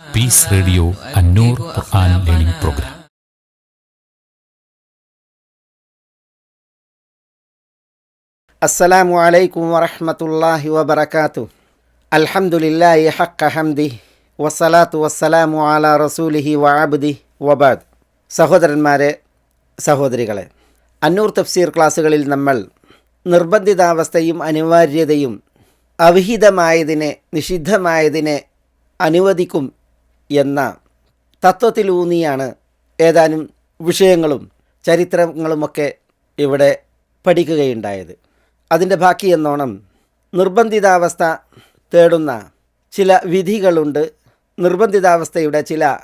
Peace radio Annoor Quran learning program അസ്സലാമു അലൈക്കും വറഹ്മത്തുള്ളാഹി വബറകാതു. അൽഹംദുലില്ലാഹി ഹഖ ഹംദി വസ്സലാത്തു വസ്സലാമു അലാ റസൂലിഹി വഅബ്ദി വബാദ് സഹോദരന്മാരെ സഹോദരികളെ അന്നൂർ തഫ്സീർ ക്ലാസ്സുകളിൽ നമ്മൾ നിർബന്ധിതാവസ്ഥയും അനിവാര്യതയും അവിഹിതമായതിനെ നിഷിദ്ധമായതിനെ അനുവദിക്കും എന്ന തത്വത്തിലൂന്നിയാണ് ഏതാനും വിഷയങ്ങളും ചരിത്രങ്ങളുമൊക്കെ ഇവിടെ പഠിക്കുകയുണ്ടായത്. അതിന്റെ ബാക്കി എന്നോണം നിർബന്ധിതാവസ്ഥ തേടുന്ന ചില വിധികളുണ്ട്. നിർബന്ധിതാവസ്ഥയുടെ ചില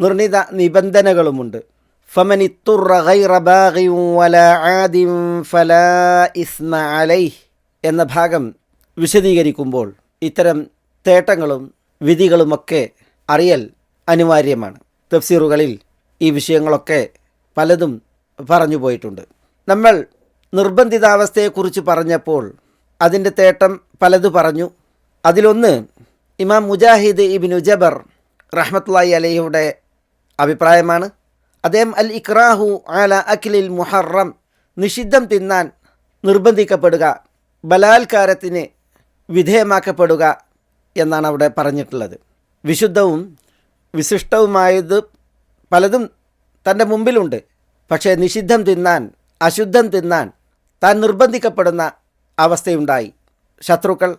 നിർണിത നിബന്ധനകളുമുണ്ട്. എന്ന ഭാഗം വിശദീകരിക്കുമ്പോൾ ഇത്തരം തേട്ടങ്ങളും വിധികളുമൊക്കെ അറിയൽ അനിവാര്യമാണ്. തഫ്സീറുകളിൽ ഈ വിഷയങ്ങളൊക്കെ പലതും പറഞ്ഞു പോയിട്ടുണ്ട്. നമ്മൾ നിർബന്ധിതാവസ്ഥയെക്കുറിച്ച് പറഞ്ഞപ്പോൾ അതിന്റെ തേട്ടം പലത് പറഞ്ഞു. അതിലൊന്ന് ഇമാം മുജാഹിദ് ഇബിനു ജബർ റഹ്മത്തുള്ളാഹി അലഹിയുടെ അഭിപ്രായമാണ്. അദ്ദേഹം അൽ ഇക്രാഹു ആല അഖിലിൽ മുഹറം നിഷിദ്ധം തിന്നാൻ നിർബന്ധിക്കപ്പെടുക ബലാത്കാരത്തിന് വിധേയമാക്കപ്പെടുക എന്നാണ് അവിടെ പറഞ്ഞിട്ടുള്ളത്. വിശുദ്ധവും വിശിഷ്ടവുമായത് പലതും തന്റെ മുമ്പിലുണ്ട്. പക്ഷേ നിഷിദ്ധം തിന്നാൻ അശുദ്ധം തിന്നാൻ താൻ നിർബന്ധിക്കപ്പെടുന്ന അവസ്ഥയുണ്ടായി. ശത്രുക്കൾ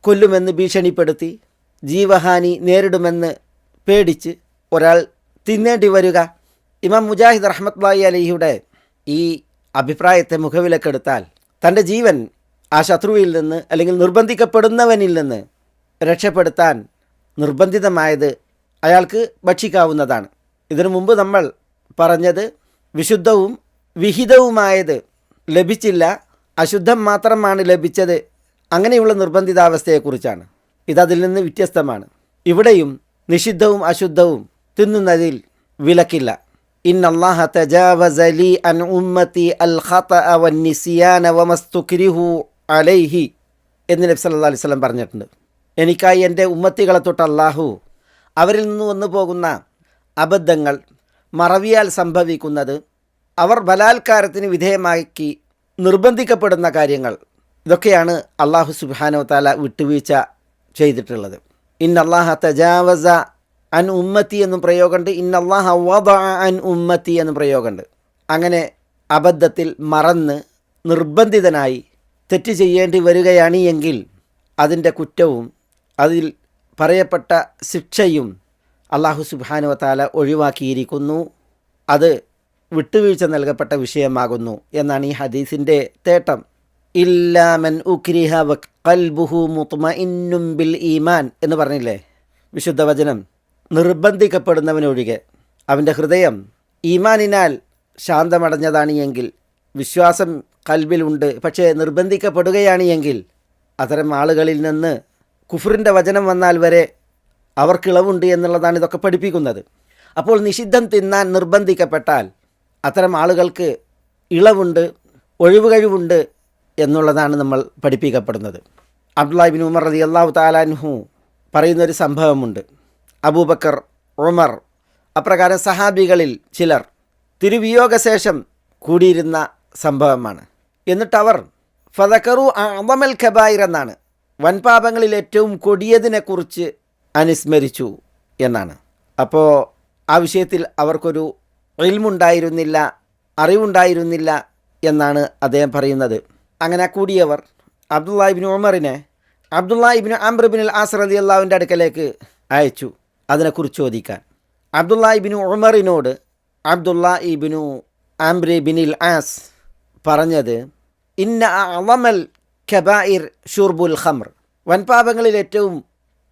കൊല്ലുമെന്ന് ഭീഷണിപ്പെടുത്തി ജീവഹാനി നേരിടുമെന്ന് പേടിച്ച് ഒരാൾ തിന്നേണ്ടി വരിക. ഇമാം മുജാഹിദ് റഹ്മത്ലായി അലിയുടെ ഈ അഭിപ്രായത്തെ മുഖവിലക്കെടുത്താൽ തന്റെ ജീവൻ ആ ശത്രുവിൽ നിന്ന് അല്ലെങ്കിൽ നിർബന്ധിക്കപ്പെടുന്നവനിൽ നിന്ന് രക്ഷപ്പെടുത്താൻ നിർബന്ധിതമായത് അയാൾക്ക് ഭക്ഷിക്കാവുന്നതാണ്. ഇതിനു മുമ്പ് നമ്മൾ പറഞ്ഞത് വിശുദ്ധവും വിഹിതവുമായത് ലഭിച്ചില്ല അശുദ്ധം മാത്രമാണ് ലഭിച്ചത് അങ്ങനെയുള്ള നിർബന്ധിതാവസ്ഥയെക്കുറിച്ചാണ്. ഇതതിൽ നിന്ന് വ്യത്യസ്തമാണ്. ഇവിടെയും നിഷിദ്ധവും അശുദ്ധവും തിന്നുന്നതിൽ വിലക്കില്ല. അലൈഹി എന്ന് നബി സല്ലല്ലാഹു അലൈഹി പറഞ്ഞിട്ടുണ്ട്. എനിക്കായി എന്റെ ഉമ്മത്തികളെ തൊട്ട് അള്ളാഹു അവരിൽ നിന്ന് വന്നു പോകുന്ന അബദ്ധങ്ങൾ മറവിയാൽ സംഭവിക്കുന്നത് അവർ ബലാത്കാരത്തിന് വിധേയമാക്കി നിർബന്ധിക്കപ്പെടുന്ന കാര്യങ്ങൾ. ഇതൊക്കെയാണ് അള്ളാഹു സുബാനോ താല വിട്ടുവീഴ്ച ചെയ്തിട്ടുള്ളത്. ഇൻ അള്ളാഹ തജാവസ അൻ ഉമ്മത്തി എന്നും പ്രയോഗമുണ്ട്. ഇൻ അള്ളാഹ വദ അൻ ഉമ്മത്തി എന്നും പ്രയോഗമുണ്ട്. അങ്ങനെ അബദ്ധത്തിൽ മറന്ന് നിർബന്ധിതനായി തെറ്റ് ചെയ്യേണ്ടി വരികയാണ് എങ്കിൽ അതിന്റെ കുറ്റവും അതിൽ പറയപ്പെട്ട ശിക്ഷയും അള്ളാഹു സുബാനുവത്താല താല ഒഴിവാക്കിയിരിക്കുന്നു. അത് വിട്ടുവീഴ്ച നൽകപ്പെട്ട വിഷയമാകുന്നു എന്നാണ് ഈ ഹദീസിന്റെ തേട്ടം. ഇല്ലാമൻ ഉക്രിഹ കൽബുഹു മുത്മ ഇന്നും ബിൽ ഈമാൻ എന്ന് പറഞ്ഞില്ലേ? വിശുദ്ധ വചനം. നിർബന്ധിക്കപ്പെടുന്നവനൊഴികെ അവന്റെ ഹൃദയം ഈമാനിനാൽ ശാന്തമടഞ്ഞതാണ് എങ്കിൽ വിശ്വാസം കൽബിലുണ്ട് പക്ഷേ നിർബന്ധിക്കപ്പെടുകയാണ് എങ്കിൽ അത്തരം ആളുകളിൽ നിന്ന് കുഫറിന്റെ വചനം വന്നാൽ വരെ അവർക്ക് ഇളവുണ്ട് എന്നുള്ളതാണ് ഇതൊക്കെ പഠിപ്പിക്കുന്നത്. അപ്പോൾ നിഷിദ്ധം തിന്നാൻ നിർബന്ധിക്കപ്പെട്ടാൽ അത്തരം ആളുകൾക്ക് ഇളവുണ്ട് ഒഴിവ് കഴിവുണ്ട് എന്നുള്ളതാണ് നമ്മൾ പഠിപ്പിക്കപ്പെടുന്നത്. അബ്ദുല്ലാഹിബിൻ ഉമർ റതി അള്ളാഹു താലാൻഹു പറയുന്നൊരു സംഭവമുണ്ട്. അബൂബക്കർ ഉമർ അപ്രകാരം സഹാബികളിൽ ചിലർ തിരുവിയോഗശേഷം കൂടിയിരുന്ന സംഭവമാണ്. എന്നിട്ടവർ ഫതക്കറു അമൽ ഖബായിർ എന്നാണ്. വൻപാപങ്ങളിൽ ഏറ്റവും കൊടിയതിനെക്കുറിച്ച് അനുസ്മരിച്ചു എന്നാണ്. അപ്പോൾ ആ വിഷയത്തിൽ അവർക്കൊരു ഇൽമുണ്ടായിരുന്നില്ല അറിവുണ്ടായിരുന്നില്ല എന്നാണ് അദ്ദേഹം പറയുന്നത്. അങ്ങനെ കൂടിയവർ അബ്ദുള്ള ഇബിൻ ഉമറിനെ അബ്ദുള്ള ഇബിൻ അംബ്രബിൻ അൽ ആസ് അലി അള്ളാവിന്റെ അടുക്കലേക്ക് അയച്ചു അതിനെക്കുറിച്ച് ചോദിക്കാൻ. അബ്ദുള്ള ഇബിനു ഉമറിനോട് അബ്ദുള്ള ഇബിനു ആംബ്രി ബിനിൽ ആസ് പറഞ്ഞത് ഇന്ന അളമൽ ഖബായിർ ഷുർബുൽ ഖമർ. വൻപാപങ്ങളിൽ ഏറ്റവും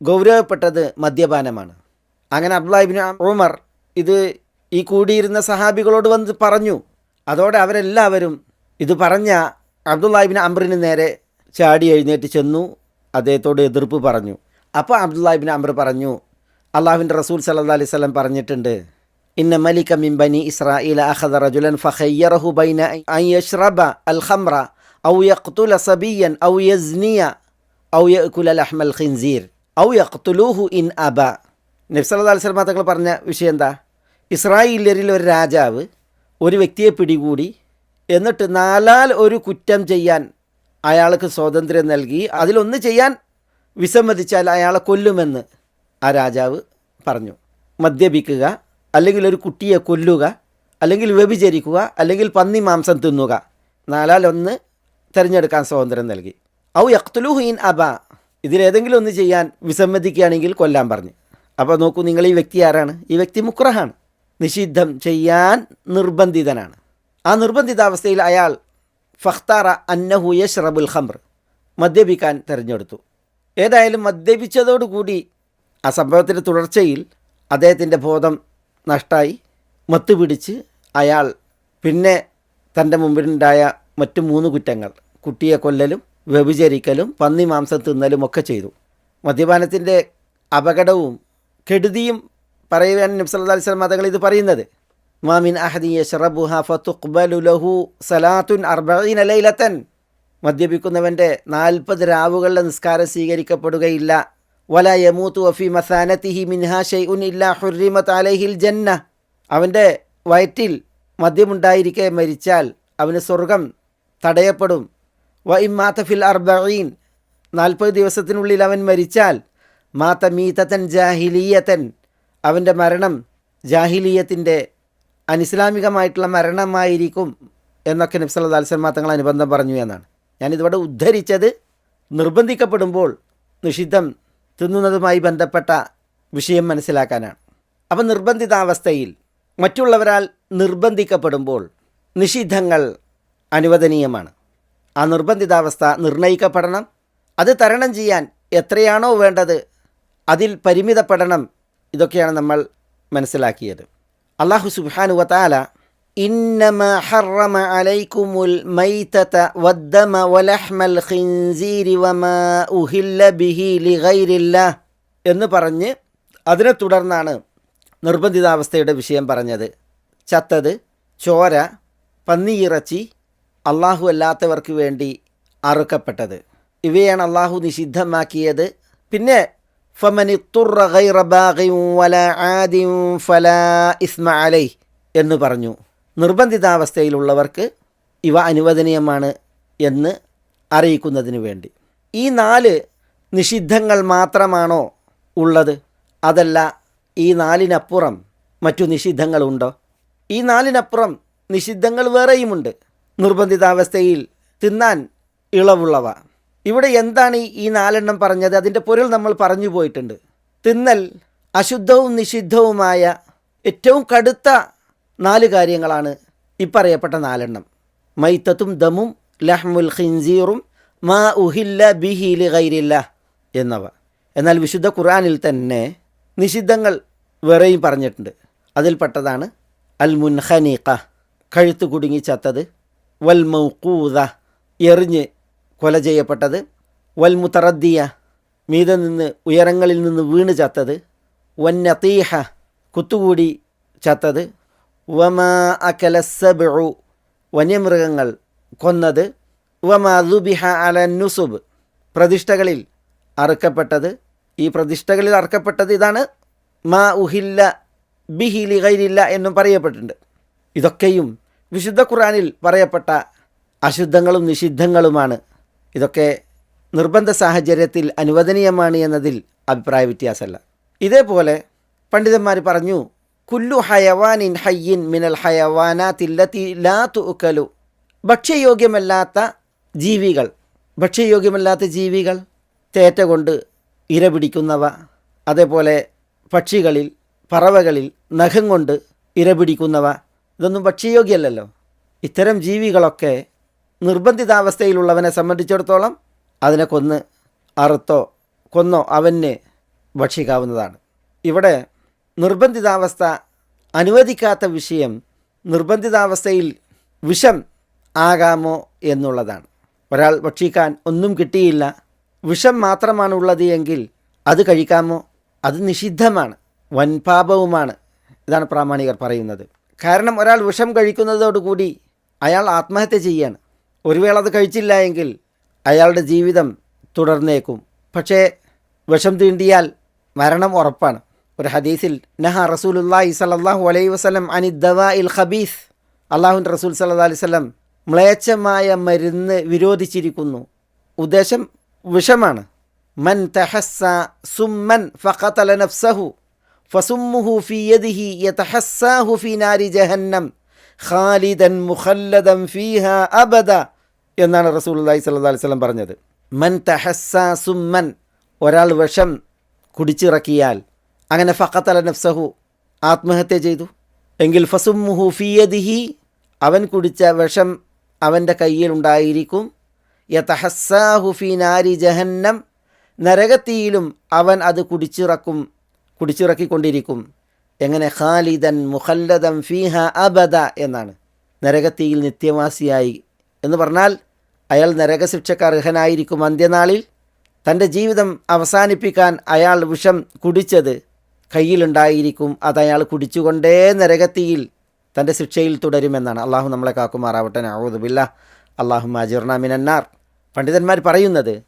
ഗൗരവപ്പെട്ടത് മദ്യപാനമാണ്. അങ്ങനെ അബ്ദുല്ലാഹിബിൻ ഉമർ ഇത് ഈ കൂടിയിരുന്ന സഹാബികളോട് വന്ന് പറഞ്ഞു. അതോടെ അവരെല്ലാവരും ഇത് പറഞ്ഞ അബ്ദുല്ലാഹിബിൻ അമ്രിന് നേരെ ചാടി എഴുന്നേറ്റ് ചെന്നു. അദ്ദേഹത്തോട് എതിർപ്പ് പറഞ്ഞു. അപ്പോൾ അബ്ദുല്ലാഹിബിൻ അംർ പറഞ്ഞു അള്ളാഹുവിന്റെ റസൂൽ സല്ലാ അലൈഹി സ്വലം പറഞ്ഞിട്ടുണ്ട് ഇന്ന മലിക മിൻ ബനി ഇസ്രായേൽ അഖദ റജുലൻ ഫഹയ്യറഹു ബൈന അൻ അൽ ഖംറ ഔ യഖ്തുല സബിയൻ ഔ യസ്നിയ ഔ لحم ലഹ്മൽ ഖിൻസീർ ഔ യഖ്തുലൂഹു ഇൻ അബ നബ്സല്ലാ അലിസ്ലാം തങ്ങൾ പറഞ്ഞ വിഷയം എന്താ? ഇസ്രായേലിൽ ഒരു രാജാവ് ഒരു വ്യക്തിയെ പിടികൂടി എന്നിട്ട് നാലാൽ ഒരു കുറ്റം ചെയ്യാൻ അയാൾക്ക് സ്വാതന്ത്ര്യം നൽകി. അതിലൊന്ന് ചെയ്യാൻ വിസമ്മതിച്ചാൽ അയാളെ കൊല്ലുമെന്ന് ആ രാജാവ് പറഞ്ഞു. മദ്യപിക്കുക അല്ലെങ്കിൽ ഒരു കുട്ടിയെ കൊല്ലുക അല്ലെങ്കിൽ വ്യഭിചരിക്കുക അല്ലെങ്കിൽ പന്നി മാംസം തിന്നുക. നാലാൽ ഒന്ന് തിരഞ്ഞെടുക്കാൻ സ്വാതന്ത്ര്യം നൽകി. ഔ യക്തുലുഹീൻ അബ. ഇതിലേതെങ്കിലും ഒന്ന് ചെയ്യാൻ വിസമ്മതിക്കുകയാണെങ്കിൽ കൊല്ലാൻ പറഞ്ഞു. അപ്പോൾ നോക്കൂ നിങ്ങൾ ഈ വ്യക്തി ആരാണ്? ഈ വ്യക്തി മുക്രഹാണ്. നിഷിദ്ധം ചെയ്യാൻ നിർബന്ധിതനാണ്. ആ നിർബന്ധിതാവസ്ഥയിൽ അയാൾ ഫഖ്താറ അന്നഹു യഷ്റബുൽ ഖംർ മദ്യപിക്കാൻ തിരഞ്ഞെടുത്തു. ഏതായാലും മദ്യപിച്ചതോടുകൂടി ആ സംഭവത്തിന്റെ തുടർച്ചയിൽ അദ്ദേഹത്തിന്റെ ബോധം നഷ്ടമായി മത്ത് പിടിച്ച് അയാൾ പിന്നെ തന്റെ മുമ്പിലുണ്ടായ മറ്റു മൂന്ന് കുറ്റങ്ങൾ കുട്ടിയെ കൊല്ലലും വ്യഭിചരിക്കലും പന്നി മാംസം തിന്നലും ഒക്കെ ചെയ്തു. മദ്യപാനത്തിന്റെ അപകടവും കെടുതിയും പറയുവാൻ അലൈഹി സ്വലം മതങ്ങൾ ഇത് പറയുന്നത്. മാമിൻ അഹദി യഷ്റബുഹ ഫതുഖ്ബലു ലഹു സലാത്തുൻ അർബഈന അലൈലത്തൻ മദ്യപിക്കുന്നവന്റെ നാൽപ്പത് രാവുകളുടെ നിസ്കാരം സ്വീകരിക്കപ്പെടുകയില്ല. വല യമൂത്തു വഫി മസാനത്തിഹി മിൻഹാ ഷെയ്ഉൻ ഇല്ലാ ഹുറിമത്ത് അലൈഹിൽ ജന്ന. അവന്റെ വയറ്റിൽ മദ്യമുണ്ടായിരിക്കെ മരിച്ചാൽ അവന് സ്വർഗം തടയപ്പെടും. വ ഇമ്മാത്ത ഫിൽ അർബീൻ നാൽപ്പത് ദിവസത്തിനുള്ളിൽ അവൻ മരിച്ചാൽ മാത്ത മീത്തത്തൻ ജാഹിലീയത്തൻ അവന്റെ മരണം ജാഹിലീയത്തിന്റെ അനിസ്ലാമികമായിട്ടുള്ള മരണമായിരിക്കും എന്നൊക്കെ നബ്സല്ലാ അലിസ്ലാം തങ്ങൾ അനുബന്ധം പറഞ്ഞു എന്നാണ്. ഞാനിതിവിടെ ഉദ്ധരിച്ചത് നിർബന്ധിക്കപ്പെടുമ്പോൾ നിഷിദ്ധം തിന്നുന്നതുമായി ബന്ധപ്പെട്ട വിഷയം മനസ്സിലാക്കാനാണ്. അപ്പം നിർബന്ധിതാവസ്ഥയിൽ മറ്റുള്ളവരാൽ നിർബന്ധിക്കപ്പെടുമ്പോൾ നിഷിദ്ധങ്ങൾ അനുവദനീയമാണ്. ആ നിർബന്ധിതാവസ്ഥ നിർണയിക്കപ്പെടണം അത് തരണം ചെയ്യാൻ എത്രയാണോ വേണ്ടത് അതിൽ പരിമിതപ്പെടണം ഇതൊക്കെയാണ് നമ്മൾ മനസ്സിലാക്കിയത് അള്ളാഹു സുബാനു വത്താല إنما حرم عليكم الميتة والدم ولحم الخنزير وما أهل به لغير الله എന്ന് പറഞ്ഞ് അതിനെ തുടർന്നാണ് നിർബന്ധിതാവസ്ഥയുടെ വിഷയം പറഞ്ഞത് ചത്തത് ചോര പന്നിയിറച്ചി അള്ളാഹു അല്ലാത്തവർക്ക് വേണ്ടി അറുക്കപ്പെട്ടത്. ഇവയാണ് അള്ളാഹു നിഷിദ്ധമാക്കിയത്. പിന്നെ എന്ന് പറഞ്ഞു. നിർബന്ധിതാവസ്ഥയിലുള്ളവർക്ക് ഇവ അനുവദനീയമാണ് എന്ന് അറിയിക്കുന്നതിന് വേണ്ടി. ഈ നാല് നിഷിദ്ധങ്ങൾ മാത്രമാണോ ഉള്ളത്? അതല്ല ഈ നാലിനപ്പുറം മറ്റു നിഷിദ്ധങ്ങളുണ്ടോ? ഈ നാലിനപ്പുറം നിഷിദ്ധങ്ങൾ വേറെയുമുണ്ട്. നിർബന്ധിതാവസ്ഥയിൽ തിന്നാൻ ഇളവുള്ളവ. ഇവിടെ എന്താണ് ഈ- നാലെണ്ണം പറഞ്ഞത്? അതിന്റെ പൊരുൾ നമ്മൾ പറഞ്ഞു പോയിട്ടുണ്ട്. തിന്നൽ അശുദ്ധവും നിഷിദ്ധവുമായ ഏറ്റവും കടുത്ത നാല് കാര്യങ്ങളാണ് ഇപ്പറയപ്പെട്ട നാലെണ്ണം. മൈത്തത്തും ദമും ലഹ്മുൽ ഖിൻസീറും മാ ഉഹില്ല ബിഹി ലി ഗൈരില്ല എന്നവ. എന്നാൽ വിശുദ്ധ ഖുർആനിൽ തന്നെ നിഷിദ്ധങ്ങൾ വേറെയും പറഞ്ഞിട്ടുണ്ട്. അതിൽപ്പെട്ടതാണ് അൽ മുൻഹനീഖ കഴുത്ത് കുടുങ്ങി ചത്തത് വൽ മൗക്കൂത എറിഞ്ഞ് കൊല ചെയ്യപ്പെട്ടത് വൽ മുത്തറദ്ദിയ മീതെ നിന്ന് ഉയരങ്ങളിൽ നിന്ന് വീണ് ചത്തത് വൻ നതീഹ കുത്തുകൂടി ചത്തത് വമാ അകലസബു വന്യമൃഗങ്ങൾ കൊന്നത് വമാ ദുബിഹ അല നുസുബ് പ്രതിഷ്ഠകളിൽ അറുക്കപ്പെട്ടത്. ഈ പ്രതിഷ്ഠകളിൽ അറുക്കപ്പെട്ടത് ഇതാണ് മാ ഉഹില്ല ബിഹിലി കൈരില്ല എന്നും പറയപ്പെട്ടിട്ടുണ്ട്. ഇതൊക്കെയും വിശുദ്ധ ഖുറാനിൽ പറയപ്പെട്ട അശുദ്ധങ്ങളും നിഷിദ്ധങ്ങളുമാണ്. ഇതൊക്കെ നിർബന്ധ സാഹചര്യത്തിൽ അനുവദനീയമാണ് എന്നതിൽ അഭിപ്രായ വ്യത്യാസമല്ല. ഇതേപോലെ പണ്ഡിതന്മാർ പറഞ്ഞു കുല്ലു ഹയവാനിൻ ഹയ്യിൻ മിനൽ ഹയവാനാത്തില്ലത്തി ലാ തുക്കലു ഭക്ഷ്യയോഗ്യമല്ലാത്ത ജീവികൾ ഭക്ഷ്യയോഗ്യമല്ലാത്ത ജീവികൾ തേറ്റ കൊണ്ട് ഇര പിടിക്കുന്നവ അതേപോലെ പക്ഷികളിൽ പറവകളിൽ നഖം കൊണ്ട് ഇര പിടിക്കുന്നവ ഇതൊന്നും ഭക്ഷ്യയോഗ്യമല്ലല്ലോ ഇത്തരം ജീവികളൊക്കെ നിർബന്ധിതാവസ്ഥയിലുള്ളവനെ സംബന്ധിച്ചിടത്തോളം അതിനെ കൊന്ന് അറുത്തോ കൊന്നോ അവന് ഭക്ഷിക്കാവുന്നതാണ്. ഇവിടെ നിർബന്ധിതാവസ്ഥ അനുവദിക്കാത്ത വിഷയം നിർബന്ധിതാവസ്ഥയിൽ വിഷം ആകാമോ എന്നുള്ളതാണ്. ഒരാൾ ഭക്ഷിക്കാൻ ഒന്നും കിട്ടിയില്ല. വിഷം മാത്രമാണ് ഉള്ളത് എങ്കിൽ അത് കഴിക്കാമോ? അത് നിഷിദ്ധമാണ്. വൻപാപവുമാണ്. ഇതാണ് പ്രാമാണികർ പറയുന്നത്. കാരണം ഒരാൾ വിഷം കഴിക്കുന്നതോടുകൂടി അയാൾ ആത്മഹത്യ ചെയ്യാണ്. ഒരു വേള അത് കഴിച്ചില്ല എങ്കിൽ അയാളുടെ ജീവിതം തുടർന്നേക്കും. പക്ഷേ വിഷം തീണ്ടിയാൽ മരണം ഉറപ്പാണ്. ഒരു ഹദീസിൽ നഹ റസൂലുല്ലാഹി സല്ലല്ലാഹു അലൈഹി വസ്ലം അനി ദവാ ഇൽ ഖബീസ്. അള്ളാഹുവിന്റെ റസൂൽ സല്ലാ അലൈഹി വസ്ലം മ്ലേച്ഛമായ മരുന്ന് വിരോധിച്ചിരിക്കുന്നു. ഉദ്ദേശം വിഷമാണ്. മൻ തഹസ്സ സുമ്മൻ ഫഖതല നഫ്സഹു യതഹസ്സാഹു ഫി നാരി ജഹന്നം ഖാലിദൻ മുഖല്ലദൻ അബദ എന്നാണ് റസൂൽ വസല്ലം പറഞ്ഞത്. മൻ തഹസ്സ സുമ്മൻ ഒരാൾ വിഷം കുടിച്ചിറക്കിയാൽ അങ്ങനെ ഫഖത്തല നഫ്സഹു ആത്മഹത്യ ചെയ്തു. എങ്കിൽ ഫസുമ്മുഹു ഫിയദിഹി അവൻ കുടിച്ച വിഷം അവന്റെ കയ്യിലുണ്ടായിരിക്കും യതഹസ്സാഹു ഫി നാരി ജഹന്നം നരകത്തിയിലും അവൻ അത് കുടിച്ചിറക്കും. കുടിച്ചിറക്കിക്കൊണ്ടിരിക്കും. എങ്ങനെ ഖാലിദൻ മുഖല്ലദം ഫീഹ അബദ എന്നാണ്. നരകത്തിയിൽ നിത്യവാസിയായി. എന്ന് പറഞ്ഞാൽ അയാൾ നരകശിക്ഷക്ക് അർഹനായിരിക്കും അന്ത്യനാളിൽ. തന്റെ ജീവിതം അവസാനിപ്പിക്കാൻ അയാൾ വിഷം കുടിച്ചത് കയ്യിലുണ്ടായിരിക്കും. അത് അയാൾ കുടിച്ചുകൊണ്ടേ നരകത്തിയിൽ തന്റെ ശിക്ഷയിൽ തുടരുമെന്നാണ്. അള്ളാഹു നമ്മളെ കാക്കുമാറാവട്ടെ. നഊദുബില്ല അള്ളാഹു മാജിർന മിനന്നാർ. പണ്ഡിതന്മാർ പറയുന്നത്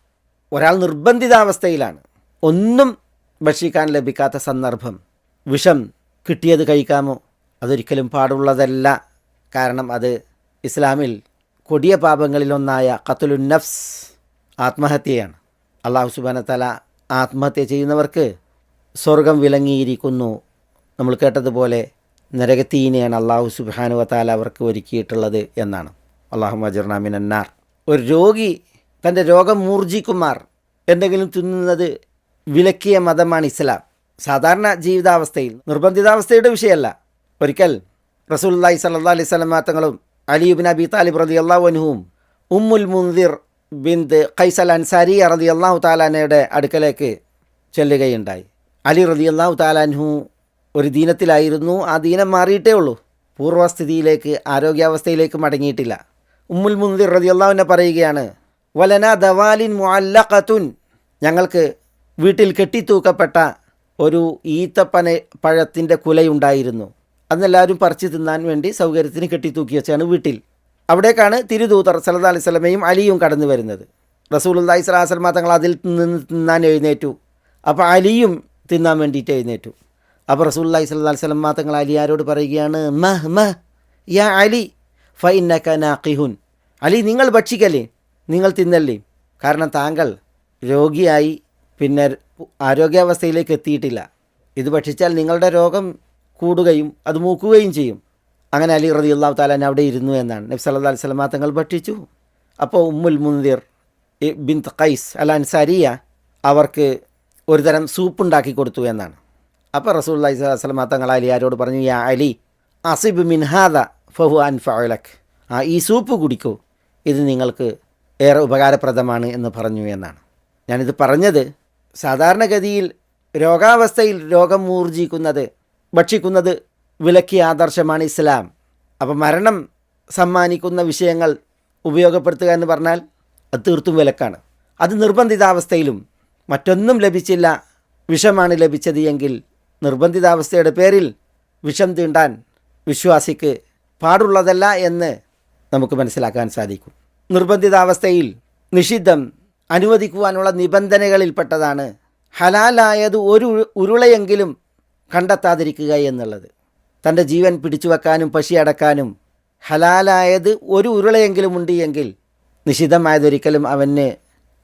ഒരാൾ നിർബന്ധിതാവസ്ഥയിലാണ്. ഒന്നും ഭക്ഷിക്കാൻ ലഭിക്കാത്ത സന്ദർഭം. വിഷം കിട്ടിയത് കഴിക്കാമോ? അതൊരിക്കലും പാടുള്ളതല്ല. കാരണം അത് ഇസ്ലാമിൽ കൊടിയ പാപങ്ങളിലൊന്നായ കത്തുലു നഫ്സ് ആത്മഹത്യയാണ്. അള്ളാഹു സുബാന തല ആത്മഹത്യ ചെയ്യുന്നവർക്ക് സ്വർഗം വിലങ്ങിയിരിക്കുന്നു. നമ്മൾ കേട്ടതുപോലെ നരകത്തീനെയാണ് അള്ളാഹു സുബാനുവ താല അവർക്ക് ഒരുക്കിയിട്ടുള്ളത് എന്നാണ്. അള്ളാഹു മജർനാമിനാർ ഒരു രോഗി തന്റെ രോഗം മൂർജിക്കുമാർ എന്തെങ്കിലും തിന്നുന്നത് വിലക്കിയ മതമാണ് ഇസ്ലാം. സാധാരണ ജീവിതാവസ്ഥയിൽ നിർബന്ധിതാവസ്ഥയുടെ വിഷയമല്ല. ഒരിക്കൽ റസൂല്ലായി സല്ലാ അലൈഹി സ്വലമാ തങ്ങളും അലിയുബിൻ അബി താലിബ് റതി അള്ളാഹുനുവും ഉമ്മുൽ മുന്തിർ ബിന്ദ് ഖൈസൽ അൻസാരി റതി അള്ളാഹു താലാനയുടെ അടുക്കലേക്ക് ചെല്ലുകയുണ്ടായി. അലി റതി അള്ളാഹു താലാൻഹു ഒരു ദീനത്തിലായിരുന്നു. ആ ദീനം മാറിയിട്ടേ ഉള്ളൂ. പൂർവസ്ഥിതിയിലേക്ക് ആരോഗ്യാവസ്ഥയിലേക്ക് മടങ്ങിയിട്ടില്ല. ഉമ്മുൽ മുന്തിർ റതി അള്ളാഹുവിനെ പറയുകയാണ് വലന ദവാലിൻ മുഅല്ലഖത്തുൻ. ഞങ്ങൾക്ക് വീട്ടിൽ കെട്ടിത്തൂക്കപ്പെട്ട ഒരു ഈത്തപ്പന പഴത്തിന്റെ കുലയുണ്ടായിരുന്നു. അന്നെല്ലാവരും പറിച്ചു തിന്നാൻ വേണ്ടി സൗകര്യത്തിന് കെട്ടിത്തൂക്കി വെച്ചാണ് വീട്ടിൽ. അവിടേക്കാണ് തിരുദൂതർ സല്ലല്ലാഹു അലൈഹി സ്വലമയും അലിയും കടന്നു വരുന്നത്. റസൂലുല്ലാഹി ഇസ്ലാ വസ്ലമ തങ്ങൾ അതിൽ നിന്ന് തിന്നാൻ എഴുന്നേറ്റു. അപ്പോൾ അലിയും തിന്നാൻ വേണ്ടിയിട്ട് എഴുന്നേറ്റു. അപ്പോൾ സ്വല്ലല്ലാഹു അലൈഹി വസല്ലം തങ്ങൾ അലിയാരോട് പറയുകയാണ് മഹ് മഹ് യാ അലി ഫൈനക നാഖിഹുൻ. അലി നിങ്ങൾ ഭക്ഷിക്കല്ലേ? നിങ്ങൾ തിന്നല്ലേ? കാരണം താങ്കൾ രോഗിയായി പിന്നെ ആരോഗ്യാവസ്ഥയിലേക്ക് എത്തിയിട്ടില്ല. ഇത് ഭക്ഷിച്ചാൽ നിങ്ങളുടെ രോഗം കൂടുകയും അത് മൂക്കുകയും ചെയ്യും. അങ്ങനെ അലി റതി അള്ളാഹു താലാൻ അവിടെ ഇരുന്നു എന്നാണ്. നബി സല്ലാ അലൈഹി സ്വലമാ തങ്ങൾ ഭക്ഷിച്ചു. അപ്പോൾ ഉമ്മുൽ മുന്തിർ ബിൻ ഖൈസ് അൽ അൻസാരിയ അവർക്ക് ഒരു തരം സൂപ്പ് ഉണ്ടാക്കി കൊടുത്തു എന്നാണ്. അപ്പോൾ റസൂൽ അലൈഹി സ്വലമാ തങ്ങൾ അലി ആരോട് പറഞ്ഞു യാ അലി അസിബ് മിൻഹാദ ഫഹു അൻ ഫലക് ആ ഈ സൂപ്പ് കുടിക്കൂ. ഇത് നിങ്ങൾക്ക് ഏറെ ഉപകാരപ്രദമാണ് എന്ന് പറഞ്ഞു എന്നാണ്. ഞാനിത് പറഞ്ഞത് സാധാരണഗതിയിൽ രോഗാവസ്ഥയിൽ രോഗം മൂർജിക്കുന്നത് ഭക്ഷിക്കുന്നത് വിലക്കിയ ആദർശമാണ് ഇസ്ലാം. അപ്പോൾ മരണം സമ്മാനിക്കുന്ന വിഷയങ്ങൾ ഉപയോഗപ്പെടുത്തുക എന്ന് പറഞ്ഞാൽ അത് തീർത്തും വിലക്കാണ്. അത് നിർബന്ധിതാവസ്ഥയിലും മറ്റൊന്നും ലഭിച്ചില്ല വിഷമാണ് ലഭിച്ചത് എങ്കിൽ നിർബന്ധിതാവസ്ഥയുടെ പേരിൽ വിഷം തീണ്ടാൻ വിശ്വാസിക്ക് പാടുള്ളതല്ല എന്ന് നമുക്ക് മനസ്സിലാക്കാൻ സാധിക്കും. നിർബന്ധിതാവസ്ഥയിൽ നിഷിദ്ധം അനുവദിക്കുവാനുള്ള നിബന്ധനകളിൽപ്പെട്ടതാണ്. ഹലാലായത് ഒരു ഉരുളയെങ്കിലും കണ്ടെത്താതിരിക്കുക എന്നുള്ളത്. തന്റെ ജീവൻ പിടിച്ചു വെക്കാനും പശി അടക്കാനും ഹലാലായത് ഒരു ഉരുളയെങ്കിലും ഉണ്ട് എങ്കിൽ നിഷിദ്ധമായതൊരിക്കലും അവന്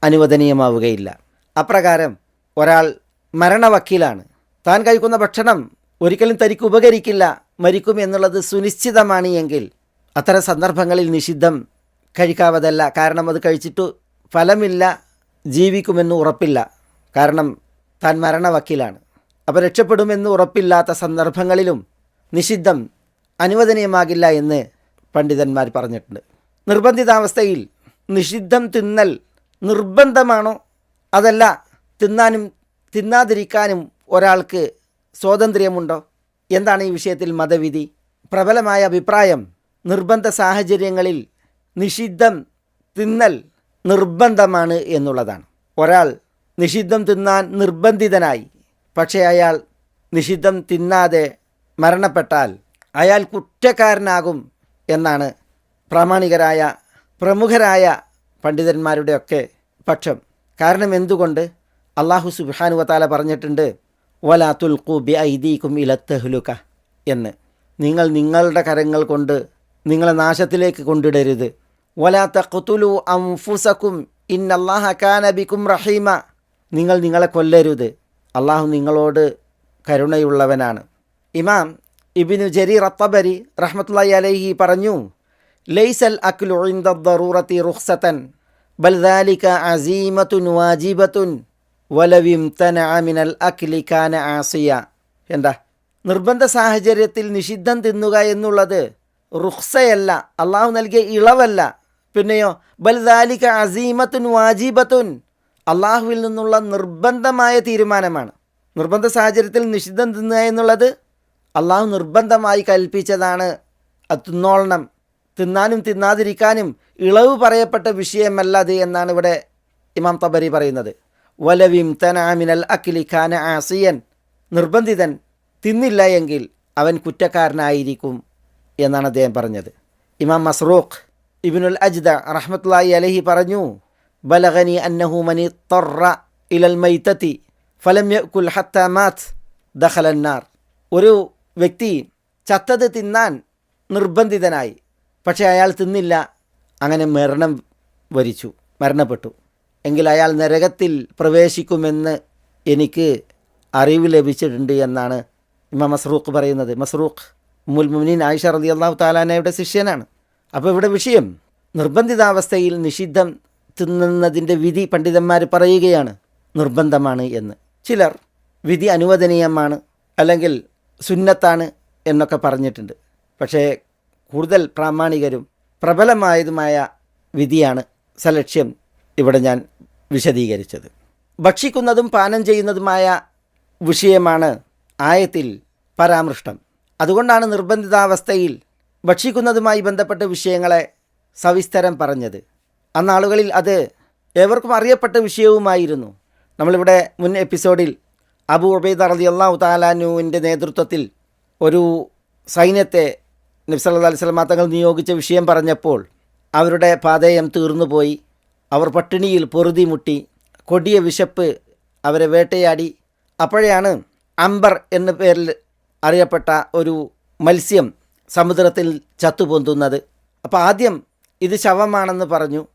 അനുവദനീയമാവുകയില്ല. അപ്രകാരം ഒരാൾ മരണവക്കീലാണ്. താൻ കഴിക്കുന്ന ഭക്ഷണം ഒരിക്കലും തനിക്ക് ഉപകരിക്കില്ല മരിക്കും എന്നുള്ളത് സുനിശ്ചിതമാണ് എങ്കിൽ അത്തരം സന്ദർഭങ്ങളിൽ നിഷിദ്ധം കഴിക്കാവതല്ല. കാരണം അത് കഴിച്ചിട്ട് ഫലമില്ല ജീവിക്കുമെന്ന് ഉറപ്പില്ല. കാരണം താൻ മരണവക്കീലാണ്. അപ്പോൾ രക്ഷപ്പെടുമെന്ന് ഉറപ്പില്ലാത്ത സന്ദർഭങ്ങളിലും നിഷിദ്ധം അനുവദനീയമാകില്ല എന്ന് പണ്ഡിതന്മാർ പറഞ്ഞിട്ടുണ്ട്. നിർബന്ധിതാവസ്ഥയിൽ നിഷിദ്ധം തിന്നൽ നിർബന്ധമാണോ? അതല്ല തിന്നാനും തിന്നാതിരിക്കാനും ഒരാൾക്ക് സ്വാതന്ത്ര്യമുണ്ടോ? എന്താണ് ഈ വിഷയത്തിൽ മതവിധി? പ്രബലമായ അഭിപ്രായം നിർബന്ധ സാഹചര്യങ്ങളിൽ നിഷിദ്ധം തിന്നൽ നിർബന്ധമാണ് എന്നുള്ളതാണ്. ഒരാൾ നിഷിദ്ധം തിന്നാൻ നിർബന്ധിതനായി പക്ഷേ അയാൾ നിഷിദ്ധം തിന്നാതെ മരണപ്പെട്ടാൽ അയാൾ കുറ്റക്കാരനാകും എന്നാണ് പ്രാമാണികരായ പ്രമുഖരായ പണ്ഡിതന്മാരുടെയൊക്കെ പക്ഷം. കാരണം എന്തുകൊണ്ട്? അള്ളാഹു സുബാനുവത്താല പറഞ്ഞിട്ടുണ്ട് വലാ തുൽക്കു ബി ഐദീക്കും ഇലത്തഹ്ലുക എന്ന്. നിങ്ങൾ നിങ്ങളുടെ കരങ്ങൾ കൊണ്ട് നിങ്ങളെ നാശത്തിലേക്ക് കൊണ്ടിടരുത്. വലാ തഖ്തുലു അംഫുസക്കും ഇന്നല്ലാഹ കാന ബിക്കും റഹീമ. നിങ്ങൾ നിങ്ങളെ കൊല്ലരുത്. അള്ളാഹു നിങ്ങളോട് കരുണയുള്ളവനാണ്. ഇമാം ഇബിനു ജരി റത്തബരി റഹ്മത്തുള്ളി അലൈഹി പറഞ്ഞു ലൈസൽ അക്ലു റുഹ്സത്തൻ ബൽദാലിക അസീമത്തുൻ വാജിബത്തുൻ വലവിംതന മിനൽ അക്ലി കാന ആസിയ. എന്താ? നിർബന്ധ സാഹചര്യത്തിൽ നിഷിദ്ധം തിന്നുക എന്നുള്ളത് റുഖ്സയല്ല അള്ളാഹു നൽകിയ ഇളവല്ല. പിന്നെയോ ബൽ ദാലിക അസീമത്തുൻ വാജീബത്തുൻ. അള്ളാഹുവിൽ നിന്നുള്ള നിർബന്ധമായ തീരുമാനമാണ്. നിർബന്ധ സാഹചര്യത്തിൽ നിഷിദ്ധം തിന്നുക എന്നുള്ളത് അള്ളാഹു നിർബന്ധമായി കൽപ്പിച്ചതാണ്. അത് തിന്നോളണം. തിന്നാനും തിന്നാതിരിക്കാനും ഇളവ് പറയപ്പെട്ട വിഷയമല്ല അത് എന്നാണ് ഇവിടെ ഇമാം തബരി പറയുന്നത്. വലവിം തനാമിനൽ അഖിലി ഖാന ആസിയൻ. നിർബന്ധിതൻ തിന്നില്ല എങ്കിൽ അവൻ കുറ്റക്കാരനായിരിക്കും എന്നാണ് അദ്ദേഹം പറഞ്ഞത്. ഇമാം മസ്റൂഖ് ഇബിനുൽ അജ്ദ റഹ്മത്തുള്ളാഹി അലഹി പറഞ്ഞു ബലഗനി അന്നഹു മനി തൊറ ഇലൽ മൈത്തത്തി ഫലം യക്കുൽ ഹത്ത മാത്ത് ദഹലന്നാർ ഒരു വ്യക്തി ചത്തത് തിന്നാൻ നിർബന്ധിതനായി പക്ഷേ അയാൾ തിന്നില്ല. അങ്ങനെ മരണം വരിച്ചു മരണപ്പെട്ടു. എങ്കിൽ അയാൾ നരകത്തിൽ പ്രവേശിക്കുമെന്ന് എനിക്ക് അറിവ് ലഭിച്ചിട്ടുണ്ട് എന്നാണ് ഇമാം മസ്റൂഖ് പറയുന്നത്. മസ്റൂഖ് മുൽ മുനീൻ ആയിഷ റതി അള്ളാഹു താലാനയുടെ ശിഷ്യനാണ്. അപ്പോൾ ഇവിടെ വിഷയം നിർബന്ധിതാവസ്ഥയിൽ നിഷിദ്ധം തിന്നുന്നതിന്റെ വിധി പണ്ഡിതന്മാർ പറയുകയാണ് നിർബന്ധമാണ് എന്ന്. ചിലർ വിധി അനുവദനീയമാണ് അല്ലെങ്കിൽ സുന്നത്താണ് എന്നൊക്കെ പറഞ്ഞിട്ടുണ്ട്. പക്ഷേ കൂടുതൽ പ്രാമാണികരും പ്രബലമായതുമായ വിധിയാണ് സലക്ഷ്യം ഇവിടെ ഞാൻ വിശദീകരിച്ചത്. ഭക്ഷിക്കുന്നതും പാനം ചെയ്യുന്നതുമായ വിഷയമാണ് ആയത്തിൽ പരാമൃഷ്ടം. അതുകൊണ്ടാണ് നിർബന്ധിതാവസ്ഥയിൽ ഭക്ഷിക്കുന്നതുമായി ബന്ധപ്പെട്ട വിഷയങ്ങളെ സവിസ്തരം പറഞ്ഞത്. അന്നാളുകളിൽ അത് ഏവർക്കും അറിയപ്പെട്ട വിഷയവുമായിരുന്നു. നമ്മളിവിടെ മുൻ എപ്പിസോഡിൽ അബു ഉബൈദ അറലി അള്ളാഹു താലാനുവിന്റെ നേതൃത്വത്തിൽ ഒരു സൈന്യത്തെ നബ്സല്ലാ അലൈഹി സ്വലമാ തങ്ങൾ നിയോഗിച്ച വിഷയം പറഞ്ഞപ്പോൾ അവരുടെ പാതയം തീർന്നുപോയി. അവർ പട്ടിണിയിൽ പൊറുതി മുട്ടി കൊടിയ വിശപ്പ് അവരെ വേട്ടയാടി. അപ്പോഴാണ് അംബർ എന്ന പേരിൽ അറിയപ്പെട്ട ഒരു മത്സ്യം സമുദ്രത്തിൽ ചത്തുപൊന്തുന്നത്. അപ്പോൾ ആദ്യം ഇത് ശവമാണെന്ന് പറഞ്ഞു.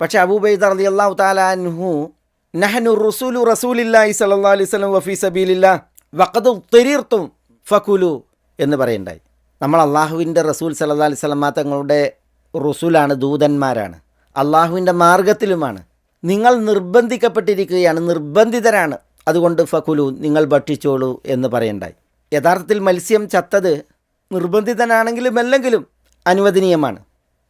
പക്ഷേ അബൂബൈദ് അലി അള്ളാഹു താലാൻഹു നഹനു റസൂലു റസൂലില്ലാഹി സല്ലല്ലാഹു അലൈഹി വസല്ലം വഫീ സബീലില്ല വഖദ് തെരീർത്തും ഫകുലു എന്ന് പറയണ്ടായി. നമ്മൾ അള്ളാഹുവിന്റെ റസൂൽ സല്ലാ അലൈഹി തങ്ങളുടെ റസൂലാണ് ദൂതന്മാരാണ്. അള്ളാഹുവിന്റെ മാർഗത്തിലുമാണ്. നിങ്ങൾ നിർബന്ധിക്കപ്പെട്ടിരിക്കുകയാണ് നിർബന്ധിതരാണ്. അതുകൊണ്ട് ഫകുലു നിങ്ങൾ ഭക്ഷിച്ചോളൂ എന്ന് പറയണ്ടായി. യഥാർത്ഥത്തിൽ മത്സ്യം ചത്തത് നിർബന്ധിതനാണെങ്കിലും അല്ലെങ്കിലും അനുവദനീയമാണ്.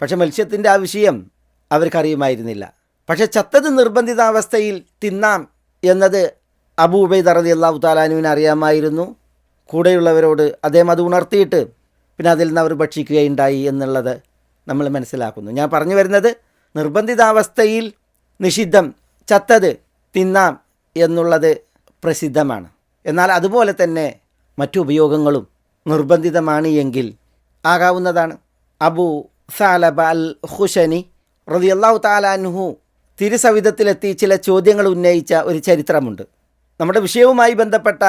പക്ഷെ മത്സ്യത്തിന്റെ ആ വിഷയം അവർക്കറിയുമായിരുന്നില്ല. പക്ഷെ ചത്തത് നിർബന്ധിതാവസ്ഥയിൽ തിന്നാം എന്നത് അബൂബൈദ് തറതി അള്ളാഹു താലാനുവിന് അറിയാമായിരുന്നു. കൂടെയുള്ളവരോട് അദ്ദേഹം അത് ഉണർത്തിയിട്ട് പിന്നെ അതിൽ നിന്ന് അവർ ഭക്ഷിക്കുകയുണ്ടായി എന്നുള്ളത് നമ്മൾ മനസ്സിലാക്കുന്നു. ഞാൻ പറഞ്ഞു വരുന്നത് നിർബന്ധിതാവസ്ഥയിൽ നിഷിദ്ധം ചത്തത് തിന്നാം എന്നുള്ളത് പ്രസിദ്ധമാണ്. എന്നാൽ അതുപോലെ തന്നെ മറ്റു ഉപയോഗങ്ങളും നിർബന്ധിതമാണ് എങ്കിൽ ആകാവുന്നതാണ്. അബു സാലബ അൽ ഹുഷനി റതിയല്ലാഹു താലാൻഹു തിരുസവിധത്തിലെത്തി ചില ചോദ്യങ്ങൾ ഉന്നയിച്ച ഒരു ചരിത്രമുണ്ട്. നമ്മുടെ വിഷയവുമായി ബന്ധപ്പെട്ട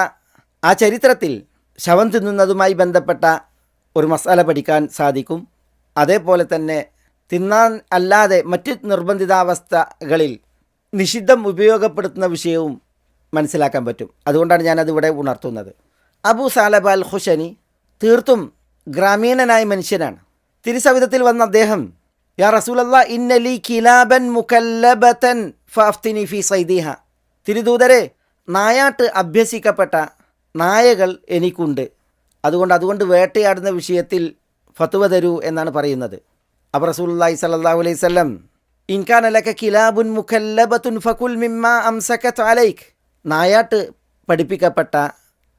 ആ ചരിത്രത്തിൽ ശവം തിന്നുന്നതുമായി ബന്ധപ്പെട്ട ഒരു മസാല പഠിക്കാൻ സാധിക്കും. അതേപോലെ തന്നെ തിന്നാൻ അല്ലാതെ മറ്റ് നിർബന്ധിതാവസ്ഥകളിൽ നിഷിദ്ധം ഉപയോഗപ്പെടുത്തുന്ന വിഷയവും മനസ്സിലാക്കാൻ പറ്റും. അതുകൊണ്ടാണ് ഞാനതിവിടെ ഉണർത്തുന്നത്. അബു സാലബ് അൽ ഹുഷനി തീർത്തും ഗ്രാമീണനായ മനുഷ്യനാണ്. തിരുസവിധത്തിൽ വന്ന അദ്ദേഹം യാ റസൂലല്ലാ ഇന്നലി കിലാബൻ മുക്കല്ലബത്തൻ ഫാഫ്തിനി ഫി സൈദിഹ. തിരുദൂതരെ നായാട്ട് അഭ്യസിക്കപ്പെട്ട നായകൾ എനിക്കുണ്ട്. അതുകൊണ്ട് അതുകൊണ്ട് വേട്ടയാടുന്ന വിഷയത്തിൽ ഫത്വ തരൂ എന്നാണ് പറയുന്നത്. അപ്പോൾ റസൂലുള്ളാഹി സ്വല്ലല്ലാഹു അലൈഹി വസല്ലം അലക്ക കിലാബുൻ മുഖല്ലബത്തുൻ ഫകുൽ മിമ്മ അംസക്കത്ത് അലൈക്ക് നായാട്ട് പഠിപ്പിക്കപ്പെട്ട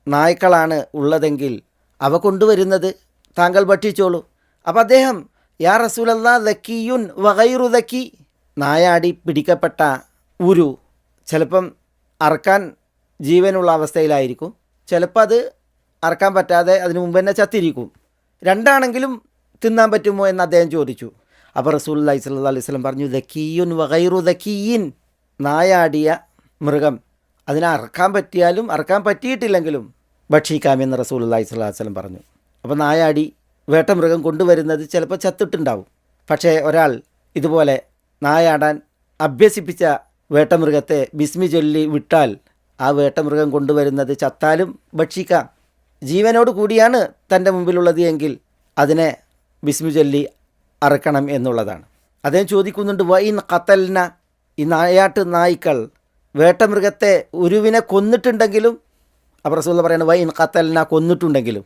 നായ്ക്കളാണ് ഉള്ളതെങ്കിൽ അവ കൊണ്ടുവരുന്നത്. താങ്കൾ ഭക്ഷിച്ചോളൂ. അപ്പോൾ അദ്ദേഹം യാ റസൂലല്ലാ ദക്കിയുൻ വഗൈറു ദക്കി. നായാടി പിടിക്കപ്പെട്ട ഉരു ചിലപ്പം അറക്കാൻ ജീവനുള്ള അവസ്ഥയിലായിരിക്കും. ചിലപ്പോൾ അത് അറക്കാൻ പറ്റാതെ അതിനു മുമ്പ് തന്നെ ചത്തിരിക്കും. രണ്ടാണെങ്കിലും തിന്നാൻ പറ്റുമോ എന്ന് അദ്ദേഹം ചോദിച്ചു. അപ്പോൾ റസൂൽ അലൈഹി സ്വല്ലു അലൈഹി സ്വലം പറഞ്ഞു ദക്കീയുൻ വകൈറു ദക്കിയിൻ. നായാടിയ മൃഗം. അതിനെ അറക്കാൻ പറ്റിയാലും അറക്കാൻ പറ്റിയിട്ടില്ലെങ്കിലും ഭക്ഷിക്കാമെന്ന് റസൂൽ സ്വല്ലല്ലാഹു അലൈഹി വസല്ലം പറഞ്ഞു. അപ്പോൾ നായാടി വേട്ടമൃഗം കൊണ്ടുവരുന്നത് ചിലപ്പോൾ ചത്തിട്ടുണ്ടാവും. പക്ഷേ ഒരാൾ ഇതുപോലെ നായാടാൻ അഭ്യസിപ്പിച്ച വേട്ടമൃഗത്തെ ബിസ്മി ചൊല്ലി വിട്ടാൽ ആ വേട്ടമൃഗം കൊണ്ടുവരുന്നത് ചത്താലും ഭക്ഷിക്കാം. ജീവനോട് കൂടിയാണ് തന്റെ മുമ്പിലുള്ളത് എങ്കിൽ അതിനെ ബിസ്മി ചൊല്ലി അറക്കണം എന്നുള്ളതാണ്. അദ്ദേഹം ചോദിക്കുന്നുണ്ട് വൈൻ കത്തലിന ഈ നായാട്ട് നായ്ക്കൾ വേട്ടമൃഗത്തെ ഉരുവിനെ കൊന്നിട്ടുണ്ടെങ്കിലും അപ്പോൾ റസൂൽ പറയുന്നത് വൈൻ ഖത്തൽന കൊന്നിട്ടുണ്ടെങ്കിലും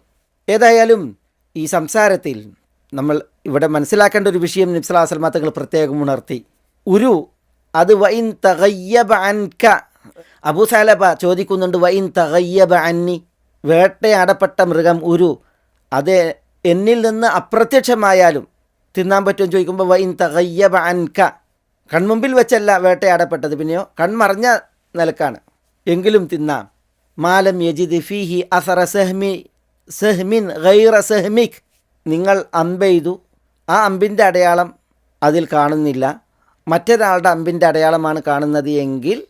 ഏതായാലും ഈ സംസാരത്തിൽ നമ്മൾ ഇവിടെ മനസ്സിലാക്കേണ്ട ഒരു വിഷയം നിസ്ലാ അസൽമാത്തങ്ങൾ പ്രത്യേകം ഉണർത്തി. ഒരു അത് വൈൻ തകയ്യബ അൻക അബൂ സാലബ ചോദിക്കുന്നുണ്ട് വൈൻ തകയ്യബ അന്നി വേട്ടയാടപ്പെട്ട മൃഗം ഉരു അത് എന്നിൽ നിന്ന് അപ്രത്യക്ഷമായാലും തിന്നാൻ പറ്റുമെന്ന് ചോദിക്കുമ്പോൾ വൈൻ തകയ്യബ അൻക കൺമുമ്പിൽ വെച്ചല്ല വേട്ടയാടപ്പെട്ടത് പിന്നെയോ കൺമറഞ്ഞ നിലക്കാണ്. എങ്കിലും തിന്നാം. മാലം യജിദ് ഫീഹി അസറ സെഹ്മി സെഹ്മിൻ ഗൈറ സെഹ്മിക്. നിങ്ങൾ അമ്പെയ്തു ആ അമ്പിന്റെ അടയാളം അതിൽ കാണുന്നില്ല. മറ്റൊരാളുടെ അമ്പിന്റെ അടയാളമാണ് കാണുന്നത് എങ്കിൽ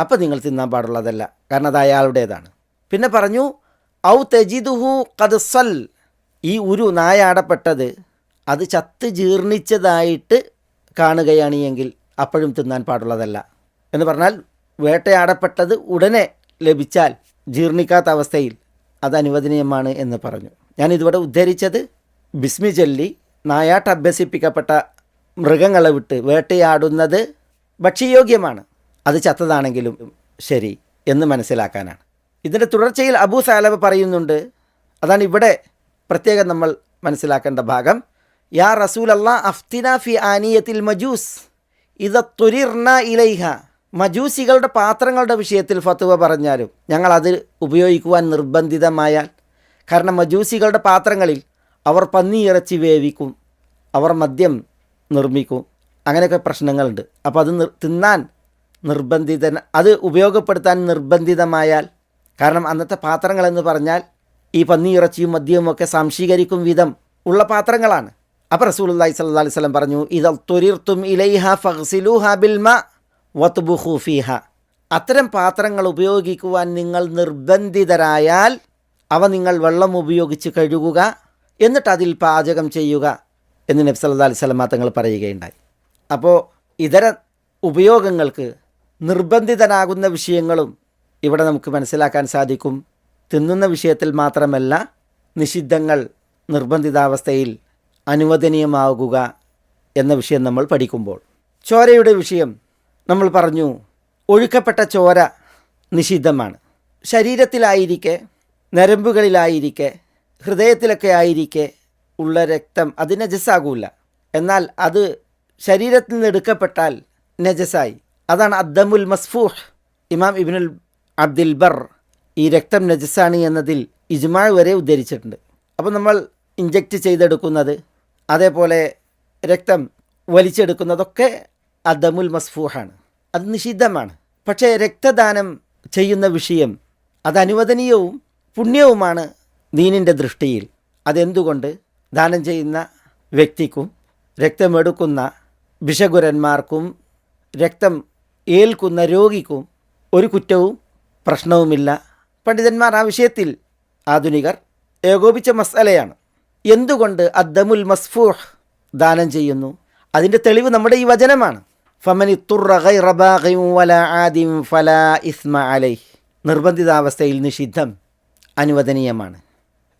അപ്പം നിങ്ങൾ തിന്നാൻ പാടുള്ളതല്ല. കാരണം അത് അയാളുടേതാണ്. പിന്നെ പറഞ്ഞു ഔ തെജിദുഹു കദ്സൽ ഈ ഉരു നായാടപ്പെട്ടത് അത് ചത്ത് ജീർണിച്ചതായിട്ട് കാണുകയാണ് എങ്കിൽ അപ്പോഴും തിന്നാൻ പാടുള്ളതല്ല. എന്ന് പറഞ്ഞാൽ വേട്ടയാടപ്പെട്ടത് ഉടനെ ലഭിച്ചാൽ ജീർണിക്കാത്ത അവസ്ഥയിൽ അത് അനുവദനീയമാണ് എന്ന് പറഞ്ഞു. ഞാൻ ഇതുവരെ ഉദ്ധരിച്ചത് ബിസ്മി ചൊല്ലി നായാട്ട് അഭ്യസിപ്പിക്കപ്പെട്ട മൃഗങ്ങളെ വിട്ട് വേട്ടയാടുന്നത് ഭക്ഷ്യയോഗ്യമാണ്. അത് ചത്തതാണെങ്കിലും ശരി എന്ന് മനസ്സിലാക്കാനാണ്. ഇതിന്റെ തുടർച്ചയിൽ അബൂ സാലബ് പറയുന്നുണ്ട് അതാണ് ഇവിടെ പ്രത്യേകം നമ്മൾ മനസ്സിലാക്കേണ്ട ഭാഗം. യാ റസൂൽ അള്ളാ അഫ്തിന ഫി ആനിയത്തിൽ മജൂസ് ഇത തുരിർണ ഇലൈഹ മജൂസികളുടെ പാത്രങ്ങളുടെ വിഷയത്തിൽ ഫത്തുവ പറഞ്ഞാലും ഞങ്ങൾ അത് ഉപയോഗിക്കുവാൻ നിർബന്ധിതമായാൽ കാരണം മജൂസികളുടെ പാത്രങ്ങളിൽ അവർ പന്നിയിറച്ചി വേവിക്കും അവർ മദ്യം നിർമ്മിക്കും അങ്ങനെയൊക്കെ പ്രശ്നങ്ങളുണ്ട്. അപ്പോൾ അത് തിന്നാൻ നിർബന്ധിത അത് ഉപയോഗപ്പെടുത്താൻ നിർബന്ധിതമായാൽ കാരണം അന്നത്തെ പാത്രങ്ങളെന്ന് പറഞ്ഞാൽ ഈ പന്നിയിറച്ചിയും മദ്യവും ഒക്കെ സംശീകരിക്കും വിധം ഉള്ള പാത്രങ്ങളാണ്. അപ്പോൾ റസൂൽ അള്ളഹി വസല്ലം പറഞ്ഞു ഇതൊരിർത്തും തുരിർത്തും ഇലൈഹ ഫഗ്സിലൂഹ ബിൽമ. വത്ബുഖു ഫീഹ. അത്തരം പാത്രങ്ങൾ ഉപയോഗിക്കുവാൻ നിങ്ങൾ നിർബന്ധിതരായാൽ അവ നിങ്ങൾ വെള്ളം ഉപയോഗിച്ച് കഴുകുക എന്നിട്ട് അതിൽ പാചകം ചെയ്യുക എന്ന് നബി അല്ലാ അലൈഹി വസല്ലം തങ്ങൾ പറയുകയുണ്ടായി. അപ്പോൾ ഇതര ഉപയോഗങ്ങൾക്ക് നിർബന്ധിതനാകുന്ന വിഷയങ്ങളും ഇവിടെ നമുക്ക് മനസ്സിലാക്കാൻ സാധിക്കും. തിന്നുന്ന വിഷയത്തിൽ മാത്രമല്ല നിഷിദ്ധങ്ങൾ നിർബന്ധിതാവസ്ഥയിൽ അനുവദനീയമാകുക എന്ന വിഷയം നമ്മൾ പഠിക്കുമ്പോൾ. ചോരയുടെ വിഷയം നമ്മൾ പറഞ്ഞു ഒഴുക്കപ്പെട്ട ചോര നിഷിദ്ധമാണ്. ശരീരത്തിലായിരിക്കെ നരമ്പുകളിലായിരിക്കെ ഹൃദയത്തിലൊക്കെ ആയിരിക്കെ ഉള്ള രക്തം അത് നജസ്സാകൂല. എന്നാൽ അത് ശരീരത്തിൽ നിന്ന് എടുക്കപ്പെട്ടാൽ നജസായി അതാണ് അദ്ദമുൽ മസ്ഫൂഹ്. ഇമാം ഇബിനുൽ അബ്ദുൽ ബർ ഈ രക്തം നജസാണ് എന്നതിൽ ഇജ്മാ വരെ ഉദ്ധരിച്ചിട്ടുണ്ട്. അപ്പോൾ നമ്മൾ ഇഞ്ചക്റ്റ് ചെയ്തെടുക്കുന്നത് അതേപോലെ രക്തം വലിച്ചെടുക്കുന്നതൊക്കെ അദമുൽ മസ്ഫൂഹാണ്. അത് നിഷിദ്ധമാണ്. പക്ഷേ രക്തദാനം ചെയ്യുന്ന വിഷയം അത് അനുവദനീയവും പുണ്യവുമാണ് ദീനിന്റെ ദൃഷ്ടിയിൽ. അതെന്തുകൊണ്ട് ദാനം ചെയ്യുന്ന വ്യക്തിക്കും രക്തമെടുക്കുന്ന ഭിഷഗുരന്മാർക്കും രക്തം ഏൽക്കുന്ന രോഗിക്കും ഒരു കുറ്റവും പ്രശ്നവുമില്ല. പണ്ഡിതന്മാർ ആ വിഷയത്തിൽ ആധുനികർ ഏകോപിച്ച മസാലയാണ്. എന്തുകൊണ്ട് അദ്ദമുൽ മസ്ഫൂഹ് ദാനം ചെയ്യുന്നു? അതിന്റെ തെളിവ് നമ്മുടെ ഈ വചനമാണ്. ഫമനി ഫല ഇസ്മ അലൈ നിർബന്ധിതാവസ്ഥയിൽ നിഷിദ്ധം അനുവദനീയമാണ്.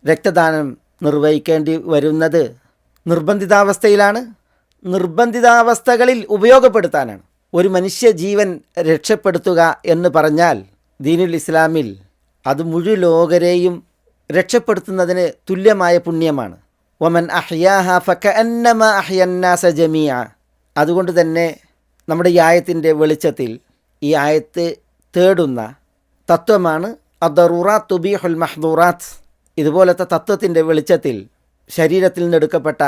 രക്തദാനം നിർവഹിക്കേണ്ടി വരുന്നത് നിർബന്ധിതാവസ്ഥയിലാണ്. നിർബന്ധിതാവസ്ഥകളിൽ ഉപയോഗപ്പെടുത്താനാണ്. ഒരു മനുഷ്യ ജീവൻ രക്ഷപ്പെടുത്തുക എന്ന് പറഞ്ഞാൽ ദീനുൽ ഇസ്ലാമിൽ അത് മുഴു ലോകരെയും രക്ഷപ്പെടുത്തുന്നതിന് തുല്യമായ പുണ്യമാണ്. ഒമൻ അഹ്യാഹ ഫക്ക അന്നമ അഹ്യന്നാസ ജമിയ അതുകൊണ്ട് തന്നെ നമ്മുടെ ഈ ആയത്തിന്റെ വെളിച്ചത്തിൽ ഈ ആയത്ത് തേടുന്ന തത്വമാണ് അദറുറാത്ത് തുബീഹുൽ മഹ്ദൂറാത്ത്. ഇതുപോലത്തെ തത്വത്തിന്റെ വെളിച്ചത്തിൽ ശരീരത്തിൽ നിന്നെടുക്കപ്പെട്ട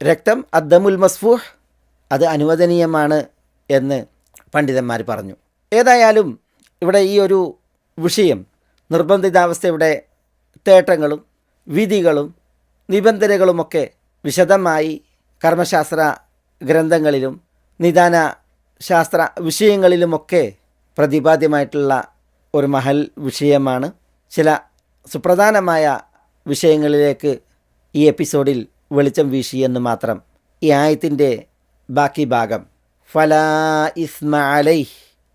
രക്തം അദ്ദമുൽ മസ്ഫൂഹ് അത് അനുവദനീയമാണ് എന്ന് പണ്ഡിതന്മാർ പറഞ്ഞു. ഏതായാലും ഇവിടെ ഈ ഒരു വിഷയം നിർബന്ധിതാവസ്ഥയുടെ തേട്ടങ്ങളും വിധികളും നിബന്ധനകളുമൊക്കെ വിശദമായി കർമ്മശാസ്ത്ര ഗ്രന്ഥങ്ങളിലും നിദാന ശാസ്ത്ര വിഷയങ്ങളിലുമൊക്കെ പ്രതിപാദ്യമായിട്ടുള്ള ഒരു മഹൽ വിഷയമാണ്. ചില സുപ്രധാനമായ വിഷയങ്ങളിലേക്ക് ഈ എപ്പിസോഡിൽ വെളിച്ചം വീശി എന്ന് മാത്രം ഈ ആയത്തിന്റെ ബാക്കി ഭാഗം. ഫലാ ഇസ്മ അലൈ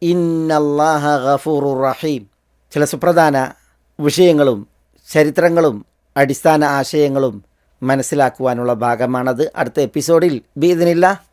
ഇന്നല്ലാഹ ഗഫൂർ റഹീം. ചില സുപ്രധാന വിഷയങ്ങളും ചരിത്രങ്ങളും അടിസ്ഥാന ആശയങ്ങളും മനസ്സിലാക്കുവാനുള്ള ഭാഗമാണത്. അടുത്ത എപ്പിസോഡിൽ. ബീദിനില്ല